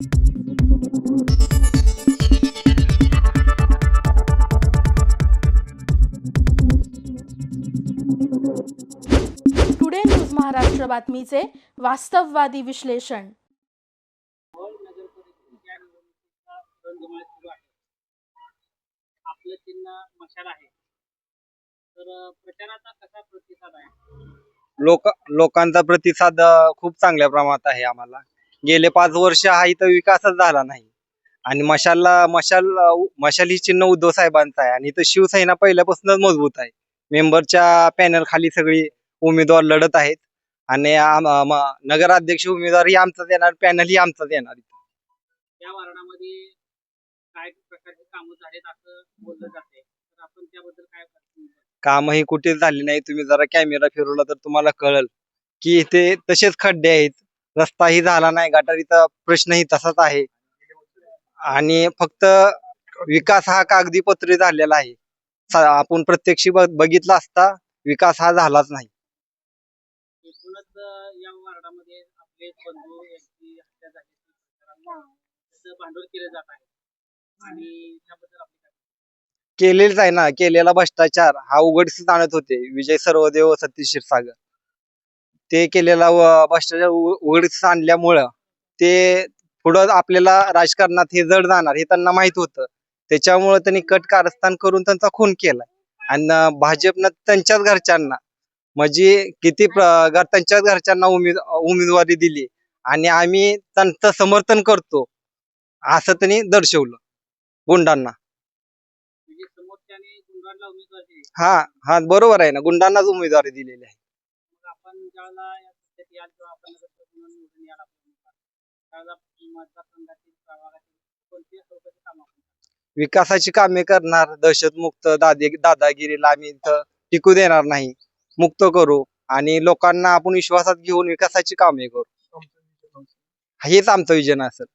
Today news Maharashtra बातमीचे वास्तववादी विश्लेषण आपलं चिन्ह मशाल आहे. तर प्रचाराचा कसा प्रतिसाद आहे? लोक लोकांचा प्रतिसाद खूप चांगल्या प्रमाणात आहे आम्हाला. गेले पाच वर्ष हा इथं विकासच झाला नाही. आणि मशालला मशाल मशाल ही चिन्ह उद्धव साहेबांचं आहे. आणि इथं शिवसेना पहिल्यापासूनच मजबूत आहे. मेंबरच्या पॅनल खाली सगळी उमेदवार लढत आहेत. आणि नगराध्यक्ष उमेदवारही आमचाच येणार पॅनल ही आमचाच येणार या वार्डामध्ये काय प्रकारचे कामं झालेत असं बोललं जाते तर आपण त्याबद्दल काय म्हणता? कामही कुठेच झाली नाही. तुम्ही जरा कॅमेरा फिरवला तर तुम्हाला कळल की इथे तसेच खड्डे आहेत. रस्ताही झाला नाही गटारीचा प्रश्नही तसाच आहे. आणि फक्त विकास हा कागदी पत्रे झालेला आहे. आपण प्रत्यक्ष बघितला असता विकास हा झालाच नाही. एकूणच अं, या वार्डामध्ये आपले बंधू यांची हत्या झाली त्याचं भांडवल केलं जात आहे. आणि त्याबद्दल आपली काय केलेलंच आहे ना केलेला भ्रष्टाचार हा उघडकीस आणत होते. विजय सर्वदेव सतीश क्षीरसागर. ते केलेला व- भ्रष्टाचार उ- उघडकीस आणल्यामुळं ते पुढं आपल्याला राजकारणात हे जड जाणार हे त्यांना माहीत होतं. त्याच्यामुळे त्यांनी कट कारस्थान करून त्यांचा खून केलाय. आणि भाजपनं त्यांच्याच घरच्यांना म्हणजे किती त्यांच्याच घरच्यांना उमेद उमेदवारी दिली. आणि आम्ही त्यांचं समर्थन करतो असं त्यांनी दर्शवलं गुंडांना. म्हणजे हा हा बरोबर आहे ना गुंडांनाच उमेदवारी दिलेली आहे. आपण ज्यावेळेला या सत्तेत याल किंवा आपण नगर म्हणून निवडून याल आपण त्यावेळेला मतदारसंघातील प्रभागातील कोणती चौकशी कामं आपण? विकासाची कामे करणार दहशतमुक्त दादे दादागिरीला आम्ही इथं टिकू देणार नाही. मुक्त करू आणि लोकांना आपण विश्वासात घेऊन विकासाची कामे करू. हेच आमचं विजन असेल.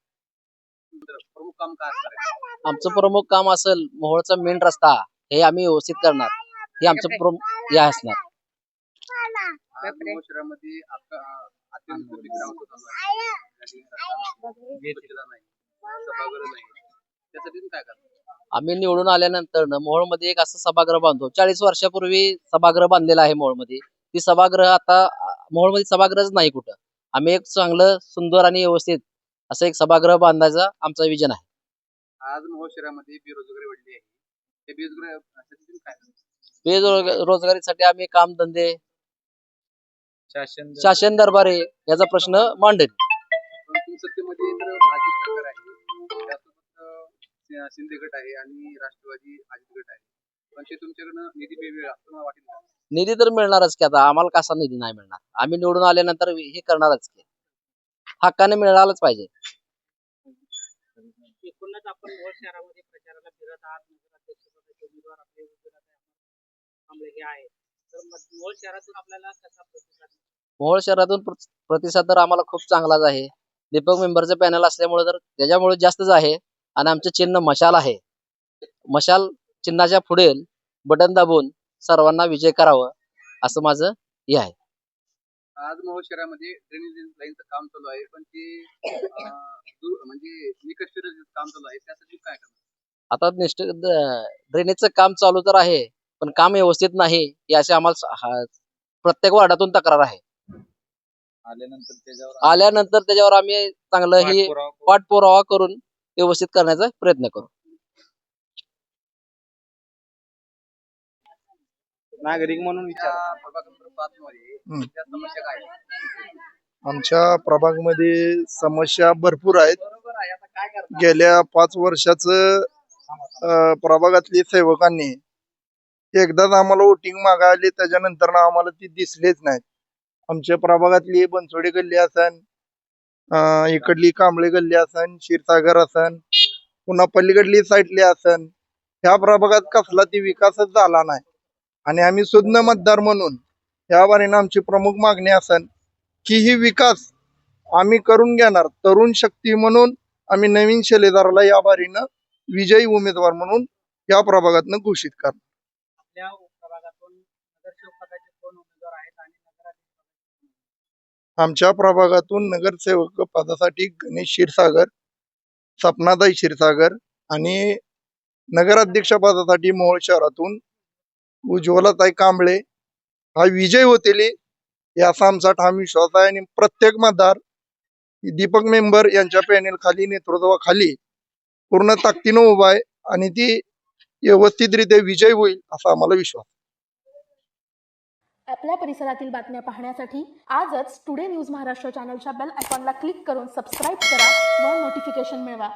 प्रमुख काम काय असणार आहे? आमचं प्रमुख काम असेल मोहोळचा मेन रस्ता हे आम्ही व्यवस्थित करणार. हे आमचं प्रमुख हे असणार. शहरामध्ये आता अत्यंत. त्यासाठी काय आम्ही निवडून आल्यानंतर मोहोळमध्ये एक असं सभागृह बांधतो. चाळीस वर्षापूर्वी सभागृह बांधलेलं आहे मोहोळमध्ये. ती सभागृह आता मोहोळमध्ये सभागृहच नाही कुठं. आम्ही एक चांगलं सुंदर आणि व्यवस्थित असं एक सभागृह बांधायचा आमचा विजन आहे. आज मोहोळ शहरामध्ये बेरोजगारी वाढली आहे? बेरोजगारीसाठी आम्ही काम धंदे शासन शासन दरबारे याचा प्रश्न मांडेल. परंतु सत्तेमध्ये तर भाजप सरकार आहे. त्यासोबत अं, शिंदे गट आहे आणि राष्ट्रवादी अजित गट आहे. पण ते तुमच्याकडनं निधी मिळेल असं मला वाटेल का? निधी तर मिळणारच की आता आम्हाला कसा निधी नाही मिळणार? आम्ही निवडून आल्यानंतर हे करणारच की. हक्काने मिळालंच पाहिजे. एकूणच आपण शहरामध्ये प्रचाराला फिरत आहात. नगराध्यक्षपदाचे उमेदवार आपले उमेदवार आमले हे आहे. मोहोळ शहरातून आपल्याला कसा प्रतिसाद मिळतो? मोहोळ शहरातून प्र- प्रतिसाद तर आम्हाला खूप चांगलाच आहे. दीपक मेंबरचं पॅनल असल्यामुळे तर त्याच्यामुळे जास्तच आहे आणि आमचे चिन्ह मशाल आहे. मशाल चिन्हाच्या पुढे बटन दाबून सर्वांना विजय करावं असं माझं हे आहे. आज मोहोळ शहरामध्ये ड्रेनेज लाईनचं काम चालू आहे. पण ते अं, दूर- म्हणजे निकष काम चालू आहे. त्यासाठी काय करणार? आता निष्ठ ड्रेनेजचं काम चालू तर आहे. पण काम व्यवस्थित नाही हे असे आम्हाला हा- प्रत्येक वार्डातून तक्रार आहे. आल्यानंतर त्याच्यावर आल्यानंतर त्याच्यावर आम्ही चांगलं ही पाठपुरावा करून व्यवस्थित करण्याचा प्रयत्न करू. नागरिक म्हणून विचार. त्या प्रभाग नंबर पाच मध्ये त्या समस्या काय आहेत? आमच्या प्रभागमध्ये समस्या भरपूर आहेत. बरोबर आहे. आता काय करणार? गेल्या पाच वर्षाचं प्रभागातली सेवकांनी एकदाच आम्हाला वोटिंग मागायली त्याच्यानंतर आम्हाला ती दिसलेच नाहीत. आमच्या प्रभागातली बनसोडे गल्ली असन इकडली कांबळे गल्ली असन क्षीरसागर असन पुन्हा पलीकडली साईडली असन ह्या प्रभागात कसला ती विकासच झाला नाही. आणि आम्ही सुज्ञ मतदार म्हणून या बारीनं आमची प्रमुख मागणी असन की ही विकास आम्ही करून घेणार तरुण शक्ती म्हणून आम्ही नवीन शिलेदाराला या बारीनं विजयी उमेदवार म्हणून या प्रभागातनं घोषित करणार. आपल्या प्रभागातून नगरसेवक पदाचे कोण उमेदवार आहेत आणि नगराध्यक्ष आमच्या प्रभागातून नगरसेवक पदासाठी गणेश क्षीरसागर सपनाताई क्षीरसागर आणि नगराध्यक्षपदासाठी मोहोळ शहरातून उज्ज्वलाताई कांबळे हा विजय होतील याचा आमचा ठाम विश्वास आहे आणि प्रत्येक मतदार दीपक मेंबर यांच्या पॅनेल खाली नेतृत्वाखाली पूर्ण ताकदीनं उभा आहे आणि ती व्यवस्थितरित्या विजय होईल असा आम्हाला विश्वास. आपल्या परिसरातील बातम्या पाहण्यासाठी आजच टुडे न्यूज महाराष्ट्र चॅनलच्या बेल आयकॉनला क्लिक करून सबस्क्राईब करा व नोटिफिकेशन मिळवा.